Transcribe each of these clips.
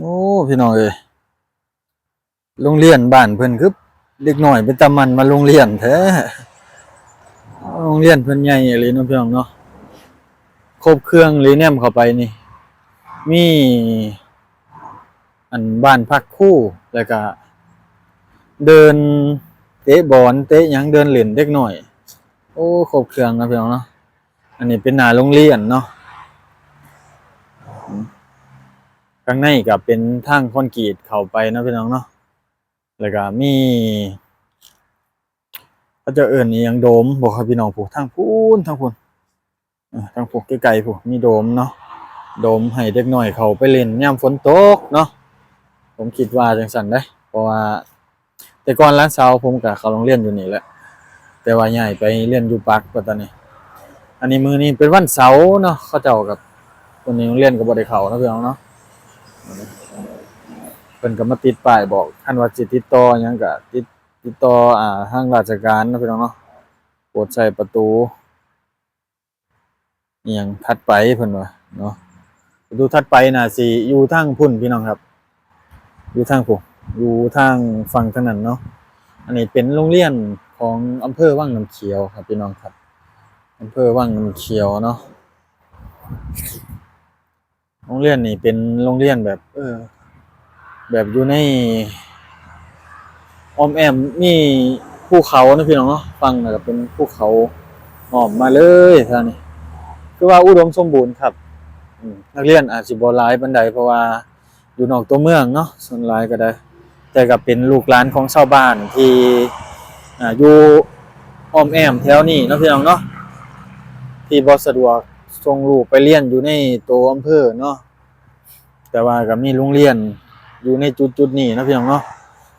โอ้พี่น้องเอ้ยโรงเรียนบ้านเพิ่นคือเด็กหน้อยเป็นตามันมาโรงเรียนแท้โรงเรียนเพิ่นใหญ่อีหลีเนาะพี่น้องเนาะครบเครื่องเลยแนมเข้าไปนี่ มี อันบ้านพักคู่แล้วก็ เดินเตะบอลเตะหยังเดินเล่นเด็กหน้อย โอ้ครบเครื่องนะพี่น้องเนาะอันนี้เป็นหน้าโรงเรียนเนาะ ข้างในก็เป็นทางคอนกรีตเข้าไปนะพี่น้องเนาะแล้วก็มีเขาจะเอิ่นอีหยังโดมบอกครับพี่น้องผู้ทางพูนทางพูนทางพวกไกลๆผู้มีโดมเนาะโดมให้เด็กน้อยเขาไปเล่นยามฝนตกเนาะผมคิดว่าจังซั่นได้ เพราะว่า แต่ก่อนร้านเซาผมก็เขาโรงเรียนอยู่นี่แหละแต่ว่าย้ายไปเรียนอยู่ปักปัตตานีอันนี้มือนี้เป็นวันเสาร์เนาะเขาเจ้ากับคนนี้โรงเรียนก็บ่ได้เขานะพี่น้องเนาะ เพิ่นก็มาติดป้ายบอกคันว่าสิติดต่อหยังก็ติดติดต่ออ่าทางราชการเนาะพี่น้องเนาะโปรดใช้ประตูอีหยังถัดไปเพิ่นว่าเนาะประตูถัดไปน่ะสิอยู่ทางพุ่นพี่น้องครับ อยู่ทางพุ่นอยู่ทางฝั่งทางนั้นเนาะอันนี้เป็นโรงเรียนของอำเภอวังน้ำเขียวครับพี่น้องครับอำเภอวังน้ำเขียวเนาะ รงเรียนนี่เป็นโรงเรียนแบบ เออ แบบอยู่ในออมแอมมีภูเขานะพี่น้องเนาะฟังนะครับเป็นภูเขาหอมมาเลยท่านี่คือว่าอุดมสมบูรณ์ครับอืมนักเรียนอาจสิบ่หลายปานใดเพราะว่าอยู่นอกตัวเมืองเนาะส่วนหลายก็ได้ แต่ก็เป็นลูกหลานของชาวบ้านที่อ่าอยู่ออมแอมแถวนี้เนาะพี่น้องเนาะที่บ่สะดวก ส่งลูกไปเรียนอยู่ในตัวอำเภอเนาะแต่ว่าก็มีโรงเรียนอยู่ในจุดจุดๆนี้นะพี่น้องเนาะ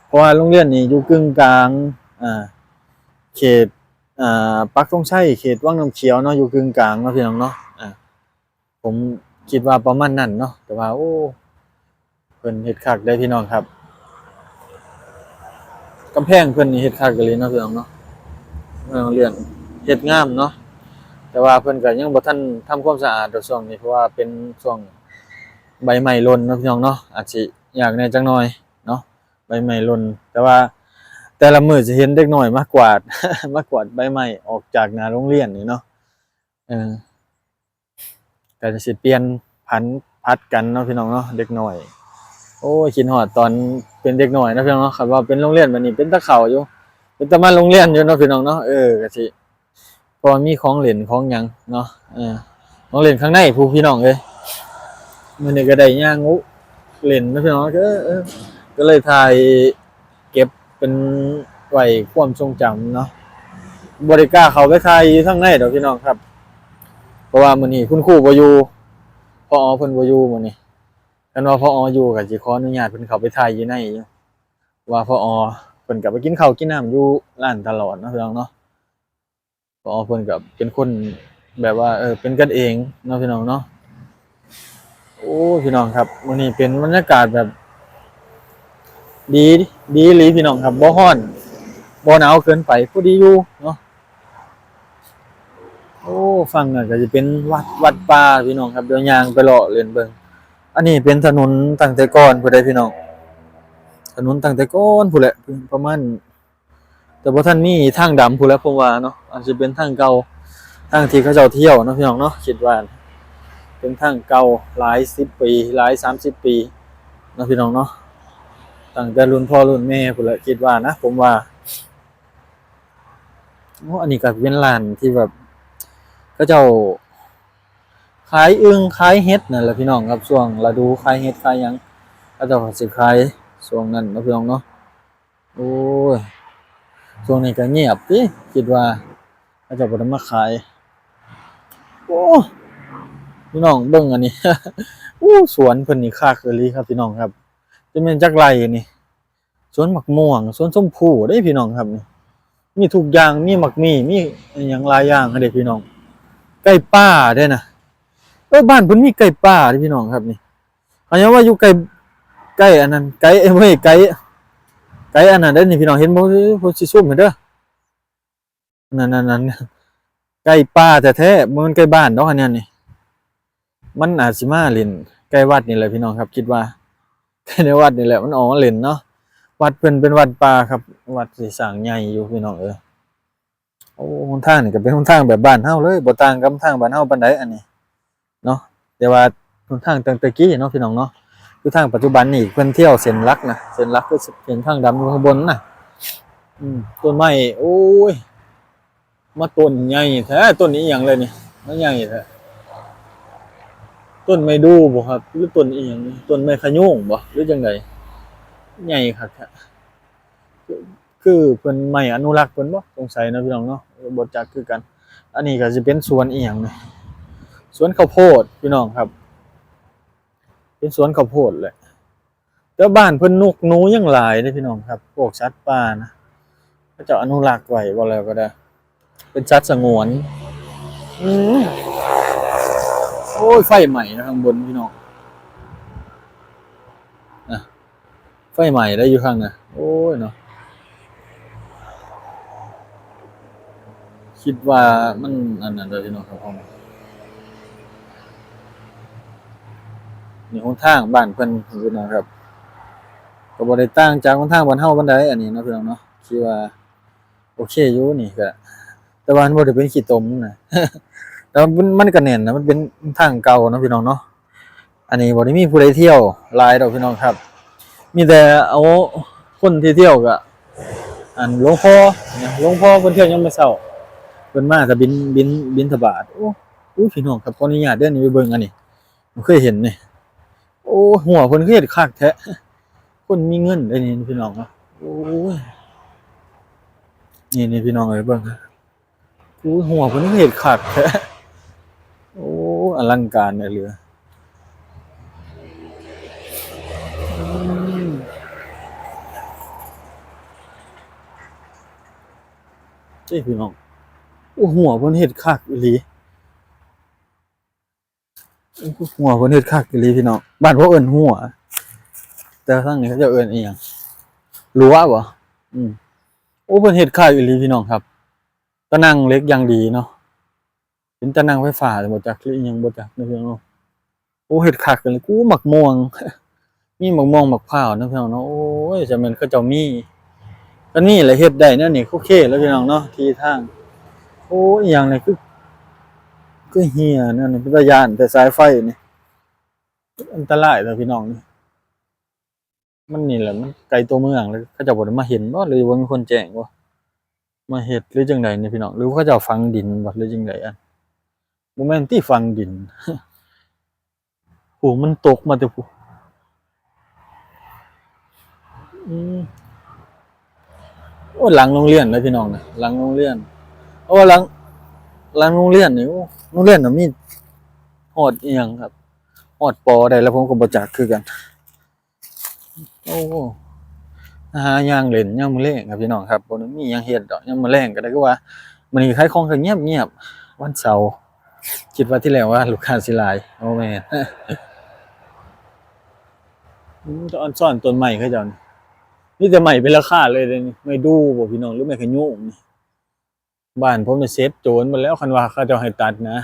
เพราะว่าโรงเรียนนี่อยู่กึ่งกลางอ่าเขตอ่าปักธงชัยเขตวังน้ำเขียวเนาะอยู่กึ่งกลางนะพี่น้องเนาะอ่าผมคิดว่าประมาณนั้นเนาะแต่ว่าโอ้เพิ่นเฮ็ดคักได้พี่น้องครับกำแพงเพิ่นนี่เฮ็ดคักกันเลยเนาะพี่น้องเนาะโรงเรียนเฮ็ดงามเนาะ แต่ว่าเพิ่นก็ยังบ่ทันทำความสะอาดดอกช่วงนี้เพราะว่าเป็นช่วงใบไม้หล่นนะพี่น้องเนาะอาจสิอยากแน่จังหน่อยเนาะใบไม้หล่นแต่ว่าแต่ละมือจะเห็นเด็กหน้อยมากกวาดมากกวาดใบไม้ออกจากนาโรงเรียนนี่เนาะเออก็จะสิเปลี่ยนผันพัดกันเนาะพี่น้องเนาะเด็กหน้อย โอ้ยคิดฮอดตอนเป็นเด็กหน้อยนะพี่น้องเนาะคันว่าเป็นโรงเรียนแบบนี้เป็นตะเข้าอยู่เป็นตะมาโรงเรียนอยู่เนาะพี่น้องเนาะเออก็สิ เพอมีของเล่นของหยังเนาะเออของเล่นข้างในผู้พี่น้องเอ้ยมันนี่ก็ได้ย่างงูเล่นนะพี่น้องก็เออก็เลยถ่ายเก็บเป็นไว้ความทรงจำเนาะบริกล้าเขาไปถ่ายๆข้างในดอกพี่น้องครับ เพราะว่ามื้อนี้คุณครูบอยู่พอเพิ่นบอยู่มื้อนี้กันว่าพออยู่ก็สิขออนุญาตเพิ่นเขาไปถ่ายอยู่ในว่าพอเพิ่นก็ไปกินข้าวกินน้ำอยู่ร้านตลอดนะพี่น้องเนาะ พอเพิ่นก็เป็นคนแบบว่าเออเป็นกันเองเนาะพี่น้องเนาะโอ้พี่น้องครับวันนี้เป็นบรรยากาศแบบ ดีดีหลีพี่น้องครับบ่ฮ้อนบ่หนาวเกินไปพอดีอยู่เนาะโอ้ฟังน่ะก็จะเป็นวัดวัดป่าพี่น้องครับเดี๋ยวยางไปเลาะเล่นเบิ่งอันนี้เป็นถนนตั้งแต่ก่อนผู้ใดพี่น้องถนนตั้งแต่ก่อนผู้แหละประมาณ แต่บ่ทันมีทางดำผู้แล้วผมว่าเนาะอาจจะเป็นทางเก่าทางที่เขาเจ้าเที่ยวนะพี่น้องเนาะคิดว่า เป็นทางเก่าหลายสิบปี หลายสามสิบปีนะพี่น้องเนาะตั้งแต่รุ่นพ่อรุ่นแม่ผมละคิดว่านะผมว่าโอ้อันนี้ก็เป็นร้านที่แบบก็เจ้าขายอึ่งขายเห็ดนั่นแหละพี่น้องครับช่วงฤดูขายเห็ดขายยังก็เจ้าสิขายช่วงนั้นนะพี่น้องเนาะโอ้ย ช่วงนี้ก็เงียบติคิดว่าก็เจ้าบ่ได้มาขาย โอ้พี่น้องเบิ่งอันนี้ อู้สวนเพิ่นนี่คักเอหลีครับพี่น้องครับจะเป็นจักไรนี่สวนหมักม่วงสวนส้มผู้ได้พี่น้องครับนี่มีทุกอย่างมีหมักมีมีอย่างหลายอย่างให้เด้พี่น้อง ไก่ป่าเด้นะเอ้ยบ้านเพิ่นมีไก่ป่าเด้พี่น้องครับนี่เขายังว่าอยู่ไก่ไก่อันนั้นไก่เอ้ยไก่ ไก่อันนั้นเด้นี่พี่น้องเห็นบ่บ่สิซุ่มเห็นเด้อนั่นๆๆไก่ป่าแท้ๆบ่แม่นไก่บ้านดอกอันนี้นี่มันอาจสิมาเล่นใกล้วัดนี่แหละพี่น้องครับ คิดว่าในวัดนี่แหละมันออกมาเล่นเนาะวัดเพิ่นเป็นวัดป่าครับ วัดสิสร้างใหญ่อยู่พี่น้องเอ้ยโอ้หนทางนี่ก็เป็นหนทางแบบบ้านเฮาเลยบ่ต่างกับทางบ้านเฮาปานใดอันนี้เนาะแต่ว่าหนทางตั้งแต่กี้เนาะพี่น้องเนาะ คือทางปัจจุบันนี่เพิ่อนเที่ยวเส้นลักนะเส้นลักคือเส้นทางดำอยู่ข้างบนนะอืมต้นไม้โอ้ยมาต้นใหญ่แท้ต้นนี้อย่างเลยนี่มันใหญ่แท้ต้นไม้ดูบ่ครับหรือต้นอีหยังต้นไม้ขะโยงบ่หรือจังไดใหญ่คักแท้คือเพิ่นไม้อนุรักษ์เพิ่นบ่สงสัยนะพี่น้องเนาะบ่จักคือกัน อันนี้ก็สิเป็นสวนอีหยังนี่สวนข้าวโพดพี่น้องครับ เป็นสวนข้าวโพดแหละแต่บ้านเพิ่นนกหนูยังหลายเด้พี่น้องครับพวกสัตว์ป่านะเขาเจะอนุรักษ์ไว้บ่แล้วก็ได้ เป็นสัตว์สงวนอืมโอ้ยไฟใหม่นะข้างบนพี่น้องนะไฟใหม่ได้อยู่ข้างนะโอ้ยเนาะคิดว่ามันอันนั้นเลยพี่น้องครับผม นี่หนทางบ้านเพิ่นพี่น้องครับก็บ่ได้ต่างจากหนทางบ้านเฮาปานใดอันนี้นาะพี่น้องเนาะคิดว่า โอเคอยู่นี่ก็แต่ว่ามันบ่ได้เป็นขี้ตมนะแต่ว่ามันมันก็แน่นนะมันเป็นทางเก่านะพี่น้องเนาะอันนี้บ่ได้มีผู้ใดเที่ยวหลายดอกพี่น้องครับ มีแต่เอาคนที่เที่ยวก็อันหลวงพ่อเนี่ยหลวงพ่อเพิ่นเที่ยวยามมื้อเช้าเพิ่นมาก็บินบินบินทบาทโอ้อุ้พี่น้องครับขออนุญาตเด้อนี่ไปเบิ่งอันนี้ผมเคยเห็นนี่ โอ้หัวเพิ่นคือเฮ็ดคักแท้คนมีเงินเด้นี่พี่น้องเนะโอ้ยนี่นี่พี่น้องเอ้ยเบิ่งฮะกูหัวเพิ่นเฮ็ดคักแท้โอ้อลังการเนี่ยเหลืออืมเจ้พี่น้องโอ้หัวเพิ่นเฮ็ดคักอีหลีโอ้ หัวเพิ่นเฮ็ดคักอีหลีพี่น้องบ้านพวกเอิ้นหัว แต่ทางนี้เขาจะเอิ้นอีหยังรั้วบ่อืมโอ้เพิ่นเฮ็ดขายอีหลีพี่น้องครับตะนั่งเล็กอย่างดีเนาะเป็นตะนั่งไฟฟ้าบ่จักหรืออิหยังบ่จักนะพี่น้องเนาะโอ้เฮ็ดคักกันเลยกูหมักม่วงมีหมักม่วงหมักพร้าวเนาะพี่น้องเนาะโอ้ยจะแม่นเขาเจ้ามีก็นี่แหละเฮ็ดได้นั่นนี่โอเคแล้วพี่น้องเนาะที่ทางโอ้ยอหย่างนี่คือ คือเฮียนั่นนี่เป็นตาย่านแต่สายไฟนี่อันตรายแล้วพี่น้องนี่มันนี่แหละมันไกลตัวเมืองเลยเขาเจะบ่ได้มาเห็นบ่าหรือว่ามีคนแจ้งบ่ามาเฮ็ดหรือจังไดนี่พี่น้องหรือว่าเขาเจะฝังดินบ่หรือจังไดอันบ่แม่นที่ฝังดินโอ้มันตกมาแต่ผู้อืมโอ้หลังโรงเรียนเลยพี่น้องนะหลังโรงเรียนโอ้หลัง หลังโรงเรียนนี่โอ้โรงเรียนน่ะมีฮอดอีหยังครับฮอดปอได้แล้วผมก็บ่จักคือกัน โอ้หาย่างเล่นย่างมื้อแลงครับพี่น้องครับบ่ได้มีหยังเฮ็ดดอกย่างมื้อแลงก็ได้คือว่ามื้อนี้ขายของก็เงียบๆวันเสาร์คิดว่าที่แล้วว่าลูกค้าสิหลายโอ้แม่นอืมตอนซ่อนต้นไม้เขาเจ้านี่มีแต่ไม้เป็นราคาเลยเดยวนี่ไม่ดูบ่พี่น้องหรือไม่ขยุงนี่ บ้านผมนี่เซฟโจรมดแล้วคันว่าเขาเจ้าให้ตัดนะ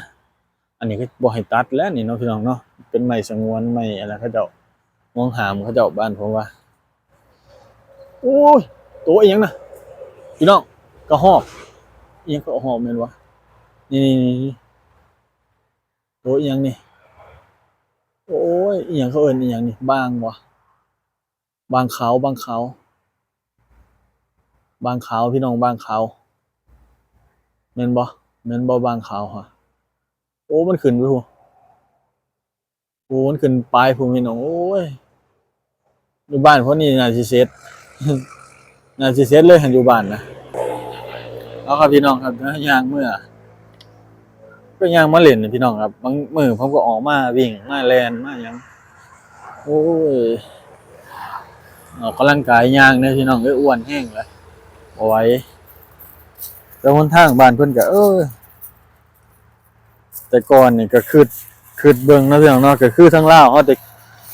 อันนี้ก็บ่ให้ตัดแล้วนี่เนาะพี่น้องเนาะเป็นไม้สงวนไม้อะไรเขาเจ้ามองหามเขาเจ้าบ้านผมว่าโอ้ยตัวอียงนะพี่น้องกระหอบเอียงกระหอบแม่นวะนี่นี่นี่ตัวอียงนี่โอ้ยเอียงเขาเอิ้นอียงนี่บางวะบางเขาบางเขาบางเขาพี่น้องบางเขา ม่นบ่แม่นบ่บางขาวฮะโอ้มันขึ้นไปพูโอ้มันขึ้นปลายพูพี่น้องโอ้ยอยู่บ้านเพราะนี่นาซิเซตนาซิเซตเลยหันอยู่บ้านนะเอาครับพี่น้องครับยางเมื่อ ก็ยางมาเล่นนะพี่น้องครับ บางมือผมก็ออกมาวิ่งมาแลนมาหยังโอ้ยออกกำลังกายยางเนี่ยพี่น้องเอ้อ้วนแห้งเลยเอาไว้ แล้วคนทางบ้านเพิ่นก็เออแต่ก่อนนี่ก็คือคือเบิ่งเนาะพี่น้องเนาะก็คือทั้งลาวเฮาแต่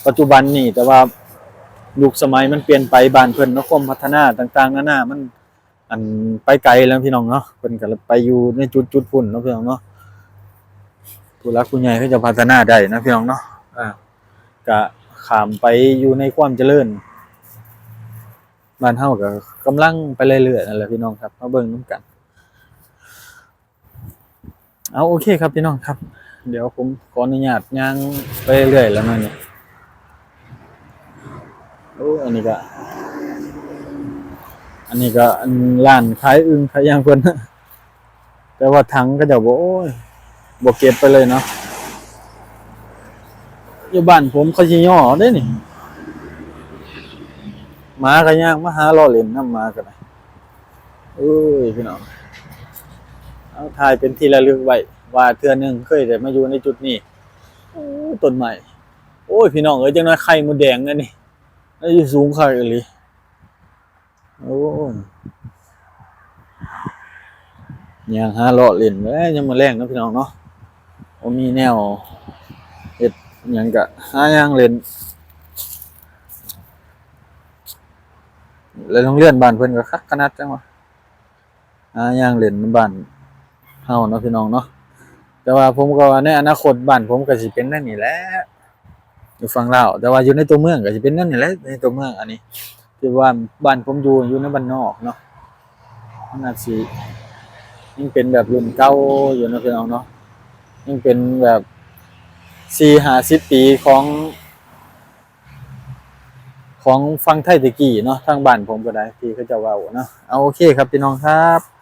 ปัจจุบันนี่แต่ว่ายุคสมัยมันเปลี่ยนไปบ้านเพิ่นเนาะความพัฒนาต่างๆนานามัน อันไปไกลแล้วพี่น้องเนาะเพิ่นก็ไปอยู่ในจุดจุดพุ่นเนาะพี่น้องเนาะผู้รักผู้ใหญ่เขาจะพัฒนาได้นะพี่น้องเนาะอ่าก็ขามไปอยู่ในความเจริญบ้านเฮาก็กำลังไปเรื่อยๆนั่นแหละพี่น้องครับมาเบิ่งนํกัน เอาโอเคครับพี่น้องครับ เดี๋ยวผมขออนุญาตย่างไปเรื่อยแล้วนะเนี่ยโอ้อันนี้ก็ อันนี้ก็อันร้านขายอึงขายยางเพิ่นแต่ว่าถังก็จะบอกโอ้ยบ่เก็บไปเลยเนาะอยู่บ้านผมเขาสิย่อได้นี่หมาก็ย่างมาหาล่อเล่นน้ำมาก็ได้เอ้ยพี่น้อง เอาถ่ายเป็นที่ระลึกไว้ว่าเทือหนึงเคยได้มาอยู่ในจุดนี้โอ้ต้นไม้โอ้ยพี่น้องเอ้ยจังน้อยไข่มดแดงนั่นนี่อายุสูงคักอีหลีโอ้ยยังหาเลาะเล่นเว้ยังมาแรงนะพี่น้องเนาะบ่มีแนวเฮ็ดยังก็หายังเล่นแล้วโรงเรียนบานเพิ่นก็คักขนาดจังวะหายังเล่นบ้าน เฮาเนาะพี่น้องเนาะแต่ว่าผมก็ว่าในอนาคตบ้านผมก็สิเป็นนั่นนี่แหละอยู่ฝั่งลาวแต่ว่าอยู่ในตัวเมืองก็สิเป็นนั่นนี่แหละในตัวเมืองอันนี้ที่ว่าบ้านผมอยู่อยู่ในบ้านนอกเนาะน่าสิยังเป็นแบบรุ่นเก่าอยู่นะพี่น้องเนาะยังเป็นแบบ4-50ปีของ ของฟังไทยตะกี้เนาะทางบ้านผมก็ได้ที่เขาจะว้าเนาะเอาโอเคครับพี่น้องครับ